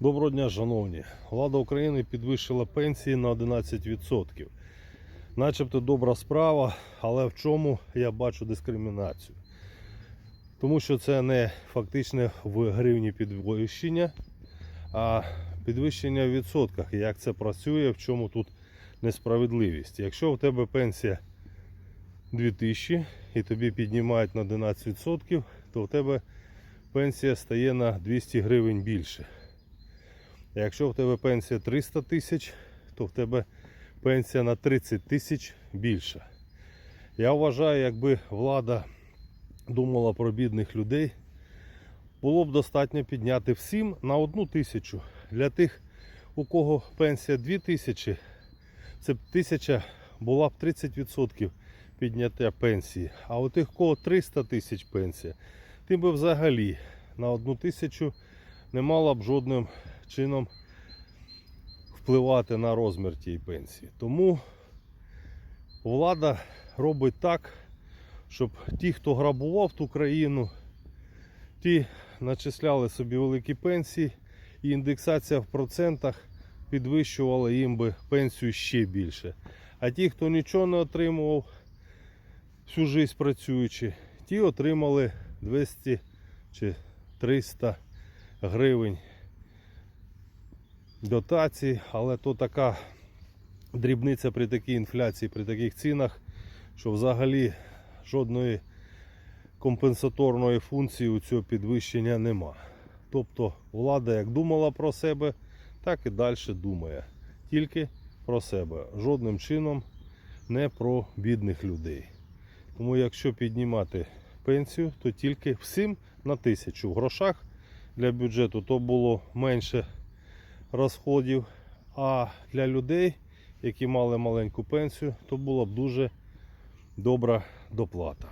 Доброго дня, шановні. Влада України підвищила пенсії на 11%. Начебто добра справа, але в чому я бачу дискримінацію? Тому що це не фактичне в гривні підвищення, а підвищення в відсотках. Як це працює, в чому тут несправедливість? Якщо в тебе пенсія 2000 і тобі піднімають на 11%, то в тебе пенсія стає на 200 гривень більше. Якщо в тебе пенсія 300 тисяч, то в тебе пенсія на 30 тисяч більша. Я вважаю, якби влада думала про бідних людей, було б достатньо підняти всім на одну тисячу. Для тих, у кого пенсія 2 тисячі, це б тисяча була б 30% підняття пенсії. А у тих, у кого 300 тисяч пенсія, тим би взагалі на одну тисячу не мала б жодним чином впливати на розмір тієї пенсії. Тому влада робить так, щоб ті, хто грабував ту країну, ті начисляли собі великі пенсії, і індексація в процентах підвищувала їм би пенсію ще більше. А ті, хто нічого не отримував всю життя працюючи, ті отримали 200 чи 300 гривень дотації, але то така дрібниця при такій інфляції, при таких цінах, що взагалі жодної компенсаторної функції у цього підвищення нема. Тобто влада як думала про себе, так і далі думає. Тільки про себе. Жодним чином не про бідних людей. Тому якщо піднімати пенсію, то тільки всім на тисячу. В грошах для бюджету то було менше розходів. А для людей, які мали маленьку пенсію, то була б дуже добра доплата.